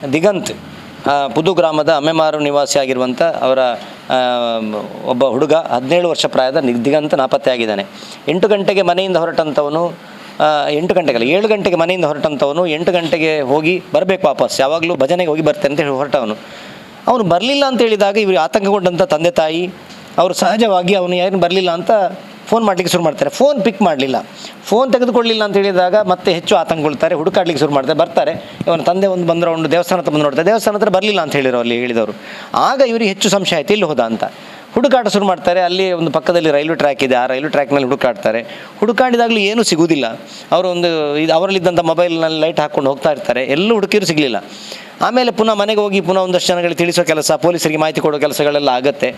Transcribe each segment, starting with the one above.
ದಿಗಂತ್ ಪುದು ಗ್ರಾಮದ ಅಮ್ಮೆಮಾರು ನಿವಾಸಿ ಆಗಿರುವಂಥ ಅವರ ಒಬ್ಬ ಹುಡುಗ ಹದಿನೇಳು ವರ್ಷ ಪ್ರಾಯದ ದಿಗಂತ ನಾಪತ್ತೆಯಾಗಿದ್ದಾನೆ. ಎಂಟು ಗಂಟೆಗೆ ಮನೆಯಿಂದ ಹೊರಟಂಥವನು ಎಂಟು ಗಂಟೆಗಲ್ಲ, ಏಳು ಗಂಟೆಗೆ ಮನೆಯಿಂದ ಹೊರಟಂಥವನು ಎಂಟು ಗಂಟೆಗೆ ಹೋಗಿ ಬರಬೇಕು ವಾಪಸ್, ಯಾವಾಗಲೂ ಭಜನೆಗೆ ಹೋಗಿ ಬರ್ತೇನೆ ಅಂತ ಹೇಳಿ ಹೊರಟವನು. ಅವನು ಬರಲಿಲ್ಲ ಅಂತ ಹೇಳಿದಾಗ ಇವರು ಆತಂಕಗೊಂಡಂಥ ತಂದೆ ತಾಯಿ, ಅವರು ಸಹಜವಾಗಿ ಅವನು ಏನು ಬರಲಿಲ್ಲ ಅಂತ ಫೋನ್ ಮಾಡಲಿಕ್ಕೆ ಶುರು ಮಾಡ್ತಾರೆ. ಫೋನ್ ಪಿಕ್ ಮಾಡಲಿಲ್ಲ. ಫೋನ್ ತೆಗೆದುಕೊಳ್ಳಿಲ್ಲ ಅಂತ ಹೇಳಿದಾಗ ಮತ್ತೆ ಹೆಚ್ಚು ಆತಂಕಗೊಳ್ತಾರೆ, ಹುಡುಕಾಡ್ಲಿಕ್ಕೆ ಶುರು ಮಾಡ್ತಾರೆ, ಬರ್ತಾರೆ. ಇವನ ತಂದೆ ಒಂದು ಬಂದ್ರೆ ಒಂದು ದೇವಸ್ಥಾನ ಹತ್ರ ಬಂದು ನೋಡ್ತಾರೆ ದೇವಸ್ಥಾನ ಹತ್ರ ಬರಲಿಲ್ಲ ಅಂತ ಹೇಳಿರೋ ಅಲ್ಲಿ ಹೇಳಿದವರು. ಆಗ ಇವರಿಗೆ ಹೆಚ್ಚು ಸಂಶಯ ಆಯಿತು ಇಲ್ಲಿ ಹೋದ ಅಂತ. ಹುಡುಕಾಟ ಶುರು ಮಾಡ್ತಾರೆ, ಅಲ್ಲಿ ಒಂದು ಪಕ್ಕದಲ್ಲಿ ರೈಲ್ವೆ ಟ್ರ್ಯಾಕ್ ಇದೆ, ಆ ರೈಲ್ವೆ ಟ್ರ್ಯಾಕ್ನಲ್ಲಿ ಹುಡುಕಾಡ್ತಾರೆ. ಹುಡುಕಾಡಿದಾಗಲೂ ಏನೂ ಸಿಗುವುದಿಲ್ಲ ಅವರು ಒಂದು ಇದು ಅವರಲ್ಲಿದ್ದಂಥ ಮೊಬೈಲ್ನಲ್ಲಿ ಲೈಟ್ ಹಾಕ್ಕೊಂಡು ಹೋಗ್ತಾ ಇರ್ತಾರೆ. ಎಲ್ಲೂ ಹುಡುಕಿದ್ರು ಸಿಗಲಿಲ್ಲ. ಆಮೇಲೆ ಪುನಃ ಮನೆಗೆ ಹೋಗಿ ಪುನಃ ಒಂದಷ್ಟು ಜನಗಳಿಗೆ ತಿಳಿಸೋ ಕೆಲಸ, ಪೊಲೀಸರಿಗೆ ಮಾಹಿತಿ ಕೊಡೋ ಕೆಲಸಗಳೆಲ್ಲ ಆಗುತ್ತೆ.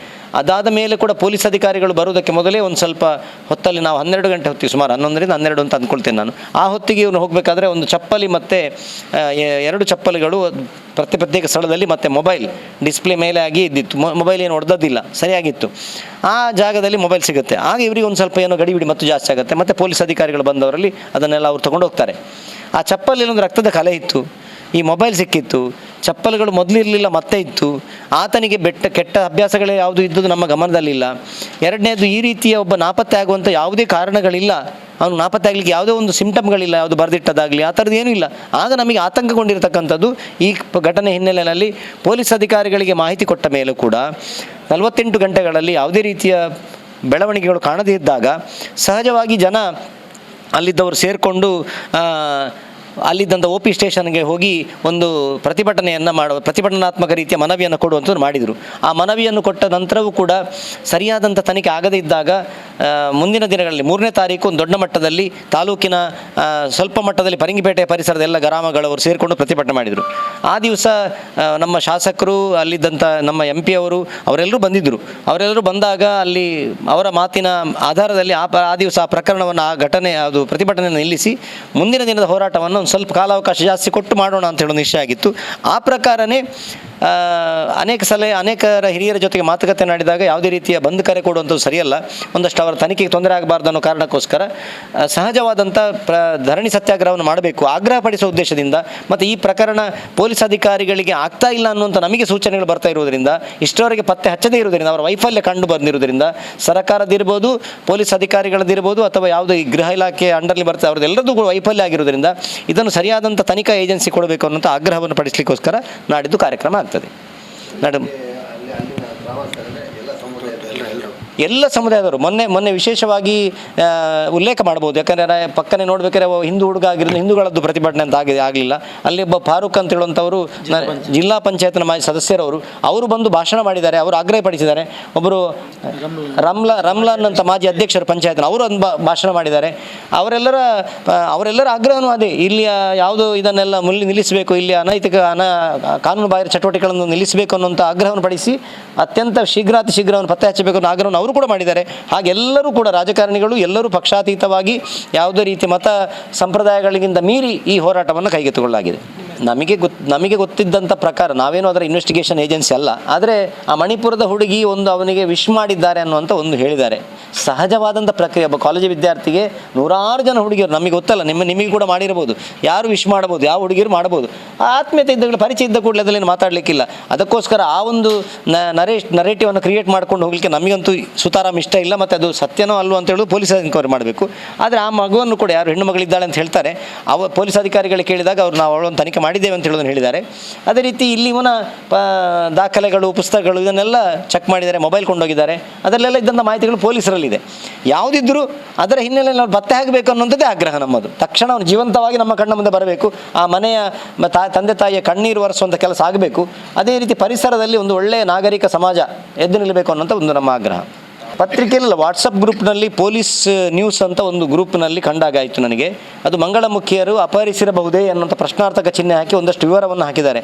ಅದಾದ ಮೇಲೆ ಕೂಡ ಪೊಲೀಸ್ ಅಧಿಕಾರಿಗಳು ಬರೋದಕ್ಕೆ ಮೊದಲೇ ಒಂದು ಸ್ವಲ್ಪ ಹೊತ್ತಲ್ಲಿ ನಾವು ಹನ್ನೆರಡು ಗಂಟೆ ಹೊತ್ತಿಗೆ ಸುಮಾರು ಹನ್ನೊಂದರಿಂದ ಹನ್ನೆರಡು ಅಂತ ಅಂದ್ಕೊಳ್ತೇನೆ ನಾನು. ಆ ಹೊತ್ತಿಗೆ ಇವ್ರನ್ನ ಹೋಗಬೇಕಾದ್ರೆ ಒಂದು ಚಪ್ಪಲಿ ಮತ್ತು ಎರಡು ಚಪ್ಪಲಿಗಳು ಪ್ರತಿ ಪ್ರತ್ಯೇಕ ಸ್ಥಳದಲ್ಲಿ ಮತ್ತು ಮೊಬೈಲ್ ಡಿಸ್ಪ್ಲೇ ಮೇಲೆ ಆಗಿ ಇದ್ದಿತ್ತು. ಮೊಬೈಲ್ ಏನು ಹೊಡೆದದ್ದಿಲ್ಲ, ಸರಿಯಾಗಿತ್ತು. ಆ ಜಾಗದಲ್ಲಿ ಮೊಬೈಲ್ ಸಿಗುತ್ತೆ. ಆಗ ಇವರಿಗೆ ಒಂದು ಸ್ವಲ್ಪ ಏನೋ ಗಡಿಬಿಡಿ ಮತ್ತು ಜಾಸ್ತಿ ಆಗುತ್ತೆ. ಮತ್ತು ಪೊಲೀಸ್ ಅಧಿಕಾರಿಗಳು ಬಂದವರಲ್ಲಿ ಅದನ್ನೆಲ್ಲ ಅವ್ರು ತೊಗೊಂಡು ಹೋಗ್ತಾರೆ. ಆ ಚಪ್ಪಲಿ ಒಂದು ರಕ್ತದ ಕಲೆ ಇತ್ತು. ಈ ಮೊಬೈಲ್ ಸಿಕ್ಕಿತ್ತು, ಚಪ್ಪಲಿಗಳು ಮೊದಲು ಇರಲಿಲ್ಲ, ಮತ್ತೆ ಇತ್ತು. ಆತನಿಗೆ ಬೆಟ್ಟ, ಕೆಟ್ಟ ಅಭ್ಯಾಸಗಳೇ ಯಾವುದು ಇದ್ದುದು ನಮ್ಮ ಗಮನದಲ್ಲಿಲ್ಲ. ಎರಡನೇದು, ಈ ರೀತಿಯ ಒಬ್ಬ ನಾಪತ್ತೆ ಆಗುವಂಥ ಯಾವುದೇ ಕಾರಣಗಳಿಲ್ಲ. ಅವನು ನಾಪತ್ತೆ ಆಗಲಿಕ್ಕೆ ಯಾವುದೇ ಒಂದು ಸಿಂಟಮ್ಗಳಿಲ್ಲ ಯಾವುದು ಬರೆದಿಟ್ಟದಾಗಲಿ ಆ ಥರದ್ದು ಏನೂ ಇಲ್ಲ. ಆಗ ನಮಗೆ ಆತಂಕಗೊಂಡಿರತಕ್ಕಂಥದ್ದು ಈ ಘಟನೆ ಹಿನ್ನೆಲೆಯಲ್ಲಿ ಪೊಲೀಸ್ ಅಧಿಕಾರಿಗಳಿಗೆ ಮಾಹಿತಿ ಕೊಟ್ಟ ಮೇಲೂ ಕೂಡ ನಲವತ್ತೆಂಟು ಗಂಟೆಗಳಲ್ಲಿ ಯಾವುದೇ ರೀತಿಯ ಬೆಳವಣಿಗೆಗಳು ಕಾಣದೇ ಇದ್ದಾಗ ಸಹಜವಾಗಿ ಜನ ಅಲ್ಲಿದ್ದವರು ಸೇರಿಕೊಂಡು ಅಲ್ಲಿದ್ದಂಥ ಓ ಪಿ ಸ್ಟೇಷನ್ಗೆ ಹೋಗಿ ಒಂದು ಪ್ರತಿಭಟನೆಯನ್ನು ಮಾಡುವ, ಪ್ರತಿಭಟನಾತ್ಮಕ ರೀತಿಯ ಮನವಿಯನ್ನು ಕೊಡುವಂಥದ್ದು ಮಾಡಿದರು. ಆ ಮನವಿಯನ್ನು ಕೊಟ್ಟ ನಂತರವೂ ಕೂಡ ಸರಿಯಾದಂಥ ತನಿಖೆ ಆಗದೇ ಇದ್ದಾಗ ಮುಂದಿನ ದಿನಗಳಲ್ಲಿ ಮೂರನೇ ತಾರೀಕು ಒಂದು ದೊಡ್ಡ ಮಟ್ಟದಲ್ಲಿ ತಾಲೂಕಿನ ಸ್ವಲ್ಪ ಮಟ್ಟದಲ್ಲಿ ಪರಂಗಿಪೇಟೆ ಪರಿಸರದ ಎಲ್ಲ ಗ್ರಾಮಗಳವರು ಸೇರಿಕೊಂಡು ಪ್ರತಿಭಟನೆ ಮಾಡಿದರು. ಆ ದಿವಸ ನಮ್ಮ ಶಾಸಕರು ಅಲ್ಲಿದ್ದಂಥ ನಮ್ಮ ಎಂ ಅವರು ಅವರೆಲ್ಲರೂ ಬಂದಿದ್ದರು ಅವರೆಲ್ಲರೂ ಬಂದಾಗ ಅಲ್ಲಿ ಅವರ ಮಾತಿನ ಆಧಾರದಲ್ಲಿ ಆ ಆ ದಿವಸ ಆ ಪ್ರಕರಣವನ್ನು, ಆ ಘಟನೆ, ಅದು ಪ್ರತಿಭಟನೆಯನ್ನು ನಿಲ್ಲಿಸಿ ಮುಂದಿನ ದಿನದ ಹೋರಾಟವನ್ನು ಒಂದು ಸ್ವಲ್ಪ ಕಾಲಾವಕಾಶ ಜಾಸ್ತಿ ಕೊಟ್ಟು ಮಾಡೋಣ ಅಂತ ಹೇಳೋ ನಿಶ್ಚಯ ಆಗಿತ್ತು. ಆ ಪ್ರಕಾರನೇ ಅನೇಕ ಸಲ ಅನೇಕರ ಹಿರಿಯರ ಜೊತೆಗೆ ಮಾತುಕತೆ ನಡೆದಾಗ ಯಾವುದೇ ರೀತಿಯ ಬಂದ್ ಕರೆ ಕೊಡುವಂಥದ್ದು ಸರಿಯಲ್ಲ. ಒಂದಷ್ಟು ಅವರ ತನಿಖೆಗೆ ತೊಂದರೆ ಆಗಬಾರ್ದು ಅನ್ನೋ ಕಾರಣಕ್ಕೋಸ್ಕರ ಸಹಜವಾದಂಥ ಪ್ರ, ಧರಣಿ ಸತ್ಯಾಗ್ರಹವನ್ನು ಮಾಡಬೇಕು. ಆಗ್ರಹ ಪಡಿಸುವ ಉದ್ದೇಶದಿಂದ ಮತ್ತು ಈ ಪ್ರಕರಣ ಪೊಲೀಸ್ ಅಧಿಕಾರಿಗಳಿಗೆ ಆಗ್ತಾ ಇಲ್ಲ ಅನ್ನುವಂಥ ನಮಗೆ ಸೂಚನೆಗಳು ಬರ್ತಾ ಇರುವುದರಿಂದ, ಇಷ್ಟರವರೆಗೆ ಪತ್ತೆ ಹಚ್ಚದೇ ಇರುವುದರಿಂದ, ಅವರ ವೈಫಲ್ಯ ಕಂಡು ಬಂದಿರುವುದರಿಂದ ಸರ್ಕಾರದಿರ್ಬೋದು ಪೊಲೀಸ್ ಅಧಿಕಾರಿಗಳದಿರ್ಬೋದು ಅಥವಾ ಯಾವುದೇ ಈ ಗೃಹ ಇಲಾಖೆ ಅಂಡರ್ಲಿ ಬರ್ತಾ ಅವ್ರದ್ದೆಲ್ಲರದ್ದು ಕೂಡ ವೈಫಲ್ಯ ಆಗಿರುವುದರಿಂದ ಇದನ್ನು ಸರಿಯಾದಂಥ ತನಿಖಾ ಏಜೆನ್ಸಿ ಕೊಡಬೇಕು ಅನ್ನೋಂಥ ಆಗ್ರಹವನ್ನು ಪಡಿಸಲಿಕ್ಕೋಸ್ಕರ ನಾಡಿದ್ದು ಕಾರ್ಯಕ್ರಮ ಆಗ್ತದೆ ಆಗ್ತದೆ ನಡು ಎಲ್ಲ ಸಮುದಾಯದವರು ಮೊನ್ನೆ ಮೊನ್ನೆ ವಿಶೇಷವಾಗಿ ಉಲ್ಲೇಖ ಮಾಡ್ಬೋದು ಯಾಕಂದರೆ ಪಕ್ಕನೆ ನೋಡ್ಬೇಕಾದ್ರೆ ಹಿಂದೂ ಹುಡುಗ ಆಗಿರೋದು ಹಿಂದೂಗಳದ್ದು ಪ್ರತಿಭಟನೆ ಅಂತ ಆಗಿದೆ ಆಗಲಿಲ್ಲ. ಅಲ್ಲಿ ಒಬ್ಬ ಫಾರೂಕ್ ಅಂತ ಹೇಳುವಂಥವರು ಜಿಲ್ಲಾ ಪಂಚಾಯತ್ನ ಮಾಜಿ ಸದಸ್ಯರವರು ಅವರು ಬಂದು ಭಾಷಣ ಮಾಡಿದ್ದಾರೆ ಅವರು ಆಗ್ರಹಪಡಿಸಿದ್ದಾರೆ. ಒಬ್ಬರು ರಮ್ಲಾ ರಮ್ಲಾನ್ ಅಂತ ಮಾಜಿ ಅಧ್ಯಕ್ಷರು ಪಂಚಾಯತ್ನ ಅವರು ಒಂದು ಭಾಷಣ ಮಾಡಿದ್ದಾರೆ. ಅವರೆಲ್ಲರ ಅವರೆಲ್ಲರ ಆಗ್ರಹನೂ ಅದೇ. ಇಲ್ಲಿಯ ಯಾವುದು ಇದನ್ನೆಲ್ಲ ಮುಲ್ಲಿ ನಿಲ್ಲಿಸಬೇಕು ಇಲ್ಲಿ ಅನೈತಿಕ ಅನ ಕಾನೂನು ಬಾಹಿರ ಚಟುವಟಿಕೆಗಳನ್ನು ನಿಲ್ಲಿಸಬೇಕು ಅನ್ನುವಂಥ ಆಗ್ರಹವನ್ನು ಪಡಿಸಿ ಅತ್ಯಂತ ಶೀಘ್ರಾತಿ ಶೀಘ್ರವನ್ನು ಪತ್ತೆ ಹಚ್ಚಬೇಕು ಅನ್ನೋ ಆಗ್ರಹವನ್ನು ಅವರು ಕೂಡ ಮಾಡಿದ್ದಾರೆ. ಹಾಗೆಲ್ಲರೂ ಕೂಡ ರಾಜಕಾರಣಿಗಳು, ಎಲ್ಲರೂ ಪಕ್ಷಾತೀತವಾಗಿ ಯಾವುದೇ ರೀತಿ ಮತ ಸಂಪ್ರದಾಯಗಳಿಗಿಂತ ಮೀರಿ ಈ ಹೋರಾಟವನ್ನು ಕೈಗೆತ್ತಿಕೊಳ್ಳಲಾಗಿದೆ. ನಮಗೆ ಗೊತ್, ನಮಗೆ ಗೊತ್ತಿದ್ದಂಥ ಪ್ರಕಾರ ನಾವೇನು ಅದರ ಇನ್ವೆಸ್ಟಿಗೇಷನ್ ಏಜೆನ್ಸಿ ಅಲ್ಲ. ಆದರೆ ಆ ಮಣಿಪುರದ ಹುಡುಗಿ ಒಂದು ಅವನಿಗೆ ವಿಶ್ ಮಾಡಿದ್ದಾರೆ ಅನ್ನುವಂಥ ಒಂದು ಹೇಳಿದ್ದಾರೆ. ಸಹಜವಾದಂಥ ಪ್ರಕ್ರಿಯೆ ಒಬ್ಬ ಕಾಲೇಜು ವಿದ್ಯಾರ್ಥಿಗೆ ನೂರಾರು ಜನ ಹುಡುಗಿಯರು, ನಮಗೆ ಗೊತ್ತಲ್ಲ, ನಿಮ್ಮ, ನಿಮಗೆ ಕೂಡ ಮಾಡಿರ್ಬೋದು. ಯಾರು ವಿಶ್ ಮಾಡ್ಬೋದು ಯಾವ ಹುಡುಗಿಯರು ಮಾಡ್ಬೋದು ಆತ್ಮೀಯತೆ ಇದ್ದ ಪರಿಚಯ ಇದ್ದ ಕೂಡಲೇ ಅದರಲ್ಲಿ ಮಾತಾಡಲಿಕ್ಕಿಲ್ಲ. ಅದಕ್ಕೋಸ್ಕರ ಆ ಒಂದು ನರೇಶ್ ನರೇಟಿವನ್ನು ಕ್ರಿಯೇಟ್ ಮಾಡ್ಕೊಂಡು ಹೋಗಲಿಕ್ಕೆ ನಮಗಂತೂ ಸುತಾರಾಮ್ ಇಷ್ಟ ಇಲ್ಲ, ಮತ್ತು ಅದು ಸತ್ಯನೋ ಅಲ್ವೋ ಅಂತ ಹೇಳೋದು ಪೊಲೀಸ್ ಎನ್ಕ್ವೈರಿ ಮಾಡಬೇಕು. ಆದರೆ ಆ ಮಗುವನ್ನು ಕೂಡ ಯಾರು ಹೆಣ್ಣು ಮಗಳಿದ್ದಾಳೆ ಅಂತ ಹೇಳ್ತಾರೆ. ಅವ, ಪೊಲೀಸ್ ಅಧಿಕಾರಿಗಳಿಗೆ ಕೇಳಿದಾಗ ಅವರು ನಾವು ಅವಳನ್ನು ತನಿಖೆ ಮಾಡಿದ್ದೇವೆ ಅಂತ ಹೇಳೋದನ್ನು ಹೇಳಿದ್ದಾರೆ. ಅದೇ ರೀತಿ ಇಲ್ಲಿ ಇವನ ಪ ದಾಖಲೆಗಳು, ಪುಸ್ತಕಗಳು ಇದನ್ನೆಲ್ಲ ಚೆಕ್ ಮಾಡಿದ್ದಾರೆ ಮೊಬೈಲ್ ಕೊಂಡೋಗಿದ್ದಾರೆ. ಅದರಲ್ಲೆಲ್ಲ ಇದ್ದಂಥ ಮಾಹಿತಿಗಳು ಪೊಲೀಸರಲ್ಲಿದೆ. ಯಾವುದಿದ್ದರೂ ಅದರ ಹಿನ್ನೆಲೆಯಲ್ಲಿ ನಾವು ಪತ್ತೆ ಆಗಬೇಕು ಅನ್ನೋಂಥದ್ದೇ ಆಗ್ರಹ ನಮ್ಮದು. ತಕ್ಷಣ ಅವನು ಜೀವಂತವಾಗಿ ನಮ್ಮ ಕಣ್ಣ ಮುಂದೆ ಬರಬೇಕು. ಆ ಮನೆಯ ತಾ, ತಂದೆ ತಾಯಿಯ ಕಣ್ಣೀರು ಒರೆಸುವಂಥ ಕೆಲಸ ಆಗಬೇಕು. ಅದೇ ರೀತಿ ಪರಿಸರದಲ್ಲಿ ಒಂದು ಒಳ್ಳೆಯ ನಾಗರಿಕ ಸಮಾಜ ಎದ್ದು ನಿಲ್ಲಬೇಕು ಅನ್ನೋಂಥ ಒಂದು ನಮ್ಮ ಆಗ್ರಹ. ಪತ್ರಿಕೆಯಲ್ಲಿ ವಾಟ್ಸಪ್ ಗ್ರೂಪ್ನಲ್ಲಿ ಪೊಲೀಸ್ ನ್ಯೂಸ್ ಅಂತ ಒಂದು ಗ್ರೂಪ್ನಲ್ಲಿ ಕಂಡಾಗಾಯಿತು ನನಗೆ. ಅದು ಮಂಗಳಮುಖಿಯರು ಅಪಹರಿಸಿರಬಹುದೇ ಅನ್ನೋಂಥ ಪ್ರಶ್ನಾರ್ಥಕ ಚಿಹ್ನೆ ಹಾಕಿ ಒಂದಷ್ಟು ವಿವರವನ್ನು ಹಾಕಿದ್ದಾರೆ.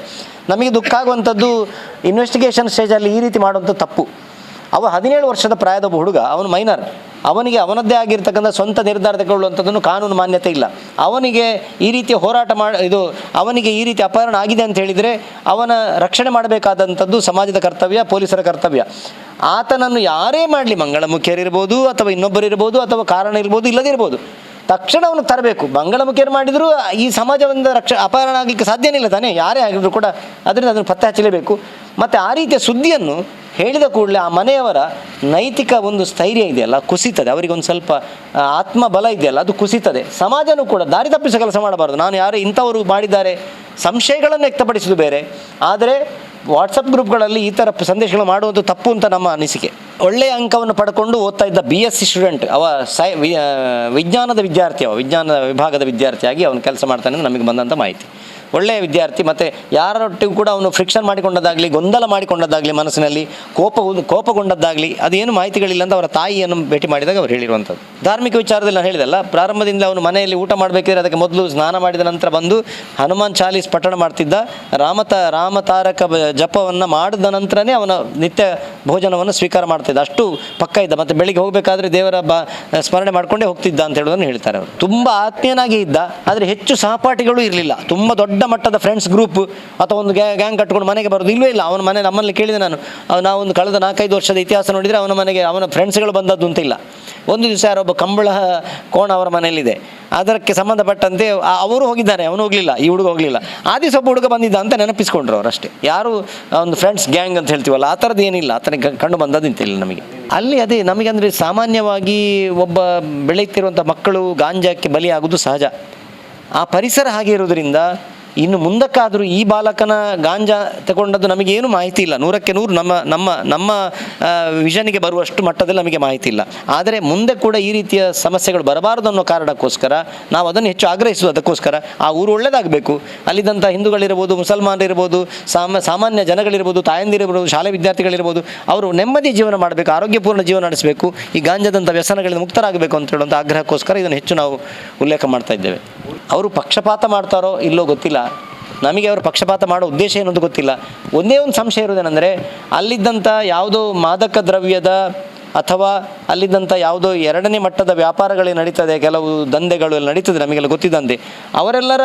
ನಮಗೆ ದುಃಖ ಆಗುವಂಥದ್ದು ಇನ್ವೆಸ್ಟಿಗೇಷನ್ ಸ್ಟೇಜಲ್ಲಿ ಈ ರೀತಿ ಮಾಡುವಂಥ ತಪ್ಪು. ಅವ ಹದಿನೇಳು ವರ್ಷದ ಪ್ರಾಯದ ಹುಡುಗ, ಅವನು ಮೈನರ್ ಅವನಿಗೆ ಅವನದ್ದೇ ಆಗಿರ್ತಕ್ಕಂಥ ಸ್ವಂತ ನಿರ್ಧಾರ ತಗೊಳ್ಳುವಂಥದ್ದನ್ನು ಕಾನೂನು ಮಾನ್ಯತೆ ಇಲ್ಲ. ಅವನಿಗೆ ಈ ರೀತಿಯ ಹೋರಾಟ ಮಾಡಿ ಇದು ಅವನಿಗೆ ಈ ರೀತಿ ಅಪಹರಣ ಆಗಿದೆ ಅಂತ ಹೇಳಿದರೆ ಅವನ ರಕ್ಷಣೆ ಮಾಡಬೇಕಾದಂಥದ್ದು ಸಮಾಜದ ಕರ್ತವ್ಯ, ಪೊಲೀಸರ ಕರ್ತವ್ಯ. ಆತನನ್ನು ಯಾರೇ ಮಾಡಲಿ ಮಂಗಳಮುಖಿಯರಿರ್ಬೋದು ಅಥವಾ ಇನ್ನೊಬ್ಬರಿರ್ಬೋದು ಅಥವಾ ಕಾರಣ ಇರ್ಬೋದು ಇಲ್ಲದಿರ್ಬೋದು ತಕ್ಷಣ ಅವನು ತರಬೇಕು. ಮಂಗಳಮುಖಿಯರು ಮಾಡಿದರೂ ಈ ಸಮಾಜದಿಂದ ರಕ್ಷ, ಅಪಹರಣ ಆಗಲಿಕ್ಕೆ ಸಾಧ್ಯನೇ ಇಲ್ಲ ತಾನೇ. ಯಾರೇ ಆಗಿದ್ರು ಕೂಡ ಅದರಿಂದ ಅದನ್ನು ಪತ್ತೆ ಹಚ್ಚಲೇಬೇಕು. ಮತ್ತು ಆ ರೀತಿಯ ಸುದ್ದಿಯನ್ನು ಹೇಳಿದ ಕೂಡಲೇ ಆ ಮನೆಯವರ ನೈತಿಕ ಒಂದು ಸ್ಥೈರ್ಯ ಇದೆಯಲ್ಲ, ಕುಸಿತದೆ. ಅವರಿಗೆ ಒಂದು ಸ್ವಲ್ಪ ಆತ್ಮಬಲ ಇದೆಯಲ್ಲ, ಅದು ಕುಸಿತದೆ. ಸಮಾಜನೂ ಕೂಡ ದಾರಿ ತಪ್ಪಿಸೋ ಕೆಲಸ ಮಾಡಬಾರದು. ನಾನು ಯಾರು ಇಂಥವರು ಮಾಡಿದ್ದಾರೆ, ಸಂಶಯಗಳನ್ನು ವ್ಯಕ್ತಪಡಿಸೋದು ಬೇರೆ. ಆದರೆ ವಾಟ್ಸಪ್ ಗ್ರೂಪ್ಗಳಲ್ಲಿ ಈ ಥರ ಸಂದೇಶಗಳು ಮಾಡುವುದು ತಪ್ಪು ಅಂತ ನಮ್ಮ ಅನಿಸಿಕೆ. ಒಳ್ಳೆಯ ಅಂಕವನ್ನು ಪಡ್ಕೊಂಡು ಓದ್ತಾ ಇದ್ದ ಬಿ ಎಸ್ ಸಿ ಸ್ಟೂಡೆಂಟ್ ಅವ ಸೈ ವಿಜ್ಞಾನದ ವಿದ್ಯಾರ್ಥಿ, ಅವ ವಿಜ್ಞಾನದ ವಿಭಾಗದ ವಿದ್ಯಾರ್ಥಿಯಾಗಿ ಅವನು ಕೆಲಸ ಮಾಡ್ತಾನೆ ನಮಗೆ ಬಂದಂಥ ಮಾಹಿತಿ. ಒಳ್ಳೆಯ ವಿದ್ಯಾರ್ಥಿ, ಮತ್ತು ಯಾರೊಟ್ಟಿಗೂ ಕೂಡ ಅವನು ಫ್ರಿಕ್ಷನ್ ಮಾಡಿಕೊಂಡದ್ದಾಗಲಿ ಗೊಂದಲ ಮಾಡಿಕೊಂಡದ್ದಾಗಲಿ ಮನಸ್ಸಿನಲ್ಲಿ ಕೋಪ, ಕೋಪಗೊಂಡದ್ದಾಗಲಿ ಅದೇನು ಮಾಹಿತಿಗಳಿಲ್ಲ ಅಂತ ಅವರ ತಾಯಿಯನ್ನು ಭೇಟಿ ಮಾಡಿದಾಗ ಅವ್ರು ಹೇಳಿರುವಂಥದ್ದು. ಧಾರ್ಮಿಕ ವಿಚಾರದಲ್ಲಿ ನಾನು ಹೇಳಿದಲ್ಲ ಪ್ರಾರಂಭದಿಂದ ಅವನು ಮನೆಯಲ್ಲಿ ಊಟ ಮಾಡಬೇಕಿದ್ರೆ ಅದಕ್ಕೆ ಮೊದಲು ಸ್ನಾನ ಮಾಡಿದ ನಂತರ ಬಂದು ಹನುಮಾನ್ ಚಾಲೀಸ್ ಪಠಣ ಮಾಡ್ತಿದ್ದ ರಾಮತ ರಾಮತಾರಕ ಜಪವನ್ನು ಮಾಡಿದ ನಂತರನೇ ಅವನ ನಿತ್ಯ ಭೋಜನವನ್ನು ಸ್ವೀಕಾರ ಮಾಡ್ತಿದ್ದ. ಅಷ್ಟು ಪಕ್ಕ ಇದ್ದ, ಮತ್ತು ಬೆಳಿಗ್ಗೆ ಹೋಗಬೇಕಾದ್ರೆ ದೇವರ ಬ, ಸ್ಮರಣೆ ಮಾಡಿಕೊಂಡೇ ಹೋಗ್ತಿದ್ದ ಅಂತ ಹೇಳೋದನ್ನು ಹೇಳ್ತಾರೆ ಅವರು. ತುಂಬ ಆತ್ಮೀಯನಾಗಿ ಇದ್ದ, ಆದರೆ ಹೆಚ್ಚು ಸಹಪಾಠಿಗಳು ಇರಲಿಲ್ಲ. ತುಂಬ ದೊಡ್ಡ ಮಟ್ಟದ ಫ್ರೆಂಡ್ಸ್ ಗ್ರೂಪ್ ಅಥವಾ ಒಂದು ಗ್ಯಾ ಗ್ಯಾಂಗ್ ಕಟ್ಕೊಂಡು ಮನೆಗೆ ಬರೋದು ಇಲ್ಲವೇ ಇಲ್ಲ. ಅವನ ಮನೆ ನಮ್ಮಲ್ಲಿ ಕೇಳಿದೆ ನಾನು. ನಾವೊಂದು ಕಳೆದ ನಾಲ್ಕೈದು ವರ್ಷದ ಇತಿಹಾಸ ನೋಡಿದರೆ ಅವನ ಮನೆಗೆ, ಅವನ ಫ್ರೆಂಡ್ಸ್ಗಳು ಬಂದದ್ದು ಅಂತ ಇಲ್ಲ. ಒಂದು ದಿವಸ ಯಾರೊಬ್ಬ ಕಂಬಳ ಕೋಣ ಅವರ ಮನೆಯಲ್ಲಿದೆ. ಅದಕ್ಕೆ ಸಂಬಂಧಪಟ್ಟಂತೆ ಆ- ಅವರು ಹೋಗಿದ್ದಾರೆ. ಅವನು ಹೋಗಲಿಲ್ಲ. ಈ ಹುಡುಗ ಹೋಗಲಿಲ್ಲ. ಆ ದಿವಸ ಒಬ್ಬ ಹುಡುಗ ಬಂದಿದ್ದ ಅಂತ ನೆನಪಿಸ್ಕೊಂಡ್ರು ಅವರಷ್ಟೇ ಯಾರು ಆ ಒಂದು ಫ್ರೆಂಡ್ಸ್ ಗ್ಯಾಂಗ್ ಅಂತ ಹೇಳ್ತೀವಲ್ಲ, ಆ ಥರದ್ದು ಏನಿಲ್ಲ. ಆತನಿಗೆ ಕಂಡು ಬಂದದ್ದು ಅಂತಿಲ್ಲ ನಮಗೆ. ಅಲ್ಲಿ ಅದೇ ನಮಗೆ ಅಂದರೆ ಸಾಮಾನ್ಯವಾಗಿ ಒಬ್ಬ ಬೆಳೆಯುತ್ತಿರುವಂಥ ಮಕ್ಕಳು ಗಾಂಜಾಕ್ಕೆ ಬಲಿಯಾಗೋದು ಸಹಜ. ಆ ಪರಿಸರ ಹಾಗೆ ಇರೋದ್ರಿಂದ ಇನ್ನು ಮುಂದಕ್ಕಾದರೂ ಈ ಬಾಲಕನ ಗಾಂಜಾ ತಗೊಂಡದ್ದು ನಮಗೇನು ಮಾಹಿತಿ ಇಲ್ಲ. ನೂರಕ್ಕೆ ನೂರು ನಮ್ಮ ನಮ್ಮ ನಮ್ಮ ವಿಷನಿಗೆ ಬರುವಷ್ಟು ಮಟ್ಟದಲ್ಲಿ ನಮಗೆ ಮಾಹಿತಿ ಇಲ್ಲ. ಆದರೆ ಮುಂದೆ ಕೂಡ ಈ ರೀತಿಯ ಸಮಸ್ಯೆಗಳು ಬರಬಾರದು ಅನ್ನೋ ಕಾರಣಕ್ಕೋಸ್ಕರ ನಾವು ಅದನ್ನು ಹೆಚ್ಚು ಆಗ್ರಹಿಸುವುದಕ್ಕೋಸ್ಕರ ಆ ಊರು ಒಳ್ಳೆಯದಾಗಬೇಕು ಅಲ್ಲಿದ್ದಂಥ ಹಿಂದೂಗಳಿರ್ಬೋದು, ಮುಸಲ್ಮಾನರಿರ್ಬೋದು, ಸಾಮ, ಸಾಮಾನ್ಯ ಜನಗಳಿರ್ಬೋದು, ತಾಯಂದಿರಿರ್ಬೋದು, ಶಾಲೆ ವಿದ್ಯಾರ್ಥಿಗಳಿರ್ಬೋದು, ಅವರು ನೆಮ್ಮದಿ ಜೀವನ ಮಾಡಬೇಕು, ಆರೋಗ್ಯಪೂರ್ಣ ಜೀವನ ನಡೆಸಬೇಕು, ಈ ಗಾಂಜಾದಂಥ ವ್ಯಸನಗಳಿಂದ ಮುಕ್ತರಾಗಬೇಕು ಅಂತ ಹೇಳುವಂಥ ಆಗ್ರಹಕ್ಕೋಸ್ಕರ ಇದನ್ನು ಹೆಚ್ಚು ನಾವು ಉಲ್ಲೇಖ ಮಾಡ್ತಾ ಇದ್ದೇವೆ. ಅವರು ಪಕ್ಷಪಾತ ಮಾಡ್ತಾರೋ ಇಲ್ಲೋ ಗೊತ್ತಿಲ್ಲ. ನಮಗೆ ಅವರು ಪಕ್ಷಪಾತ ಮಾಡೋ ಉದ್ದೇಶ ಏನು ಗೊತ್ತಿಲ್ಲ. ಒಂದೇ ಒಂದು ಸಂಶಯ ಇರೋದೇನೆಂದರೆ ಅಲ್ಲಿದ್ದಂಥ ಯಾವುದೋ ಮಾದಕ ದ್ರವ್ಯದ ಅಥವಾ ಅಲ್ಲಿದ್ದಂಥ ಯಾವುದೋ ಎರಡನೇ ಮಟ್ಟದ ವ್ಯಾಪಾರಗಳೇ ನಡೀತದೆ, ಕೆಲವು ದಂಧೆಗಳು ಎಲ್ಲ ನಡೀತದೆ ನಮಗೆಲ್ಲ ಗೊತ್ತಿದ್ದಂತೆ. ಅವರೆಲ್ಲರ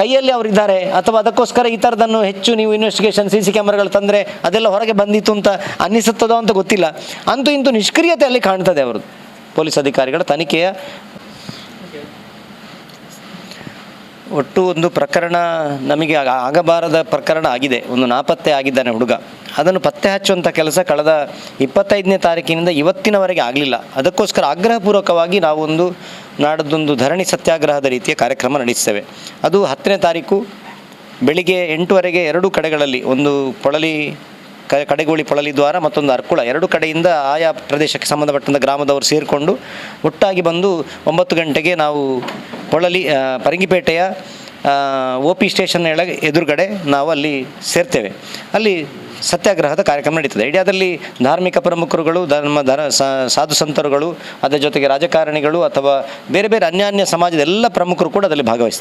ಕೈಯಲ್ಲಿ ಅವರಿದ್ದಾರೆ ಅಥವಾ ಅದಕ್ಕೋಸ್ಕರ ಈ ಥರದನ್ನು ಹೆಚ್ಚು ನೀವು ಇನ್ವೆಸ್ಟಿಗೇಷನ್ ಸಿ ಸಿ ಕ್ಯಾಮ್ರಾಗಳು ತಂದರೆ ಅದೆಲ್ಲ ಹೊರಗೆ ಬಂದಿತ್ತು ಅಂತ ಅನ್ನಿಸುತ್ತದೋ ಅಂತ ಗೊತ್ತಿಲ್ಲ. ಅಂತೂ ಇಂತೂ ನಿಷ್ಕ್ರಿಯತೆ ಅಲ್ಲಿ ಕಾಣ್ತದೆ ಅವರು ಪೊಲೀಸ್ ಅಧಿಕಾರಿಗಳ ತನಿಖೆಯ ಒಟ್ಟು ಒಂದು ಪ್ರಕರಣ ನಮಗೆ ಆಗ- ಆಗಬಾರದ ಪ್ರಕರಣ ಆಗಿದೆ. ಒಂದು ನಾಪತ್ತೆ ಆಗಿದ್ದಾನೆ ಹುಡುಗ. ಅದನ್ನು ಪತ್ತೆ ಹಚ್ಚುವಂಥ ಕೆಲಸ ಕಳೆದ ಇಪ್ಪತ್ತೈದನೇ ತಾರೀಕಿನಿಂದ ಇವತ್ತಿನವರೆಗೆ ಆಗಲಿಲ್ಲ. ಅದಕ್ಕೋಸ್ಕರ ಆಗ್ರಹಪೂರ್ವಕವಾಗಿ ನಾವು ಒಂದು ನಾಡದ್ದೊಂದು ಧರಣಿ ಸತ್ಯಾಗ್ರಹದ ರೀತಿಯ ಕಾರ್ಯಕ್ರಮ ನಡೆಸ್ತೇವೆ ಅದು ಹತ್ತನೇ ತಾರೀಕು, ಬೆಳಿಗ್ಗೆ ಎಂಟುವರೆಗೆ ಎರಡು ಕಡೆಗಳಲ್ಲಿ ಒಂದು ಪೊಳಲಿ ಕಡೆಗೋಳಿ ಪೊಳಲಿ ದ್ವಾರ ಮತ್ತೊಂದು ಅರ್ಕುಳ. ಎರಡು ಕಡೆಯಿಂದ ಆಯಾ ಪ್ರದೇಶಕ್ಕೆ ಸಂಬಂಧಪಟ್ಟಂಥ ಗ್ರಾಮದವರು ಸೇರಿಕೊಂಡು ಒಟ್ಟಾಗಿ ಬಂದು ಒಂಬತ್ತು ಗಂಟೆಗೆ ನಾವು ಪೊಳಲಿ ಪರಂಗಿಪೇಟೆಯ ಓ ಪಿ ಸ್ಟೇಷನ್ ಎಳಗೆ, ಎದುರುಗಡೆ ನಾವು ಅಲ್ಲಿ ಸೇರ್ತೇವೆ. ಅಲ್ಲಿ ಸತ್ಯಾಗ್ರಹದ ಕಾರ್ಯಕ್ರಮ ನಡೀತದೆ. ಇಂಡಿಯಾದಲ್ಲಿ ಧಾರ್ಮಿಕ ಪ್ರಮುಖರುಗಳು, ಧರ್ಮ, ಧರ ಸಾಧು ಸಂತರುಗಳು, ಅದರ ಜೊತೆಗೆ ರಾಜಕಾರಣಿಗಳು ಅಥವಾ ಬೇರೆ ಬೇರೆ ಅನ್ಯಾನ್ಯ ಸಮಾಜದ ಎಲ್ಲ ಪ್ರಮುಖರು ಕೂಡ ಅದರಲ್ಲಿ ಭಾಗವಹಿಸ್ತಾರೆ.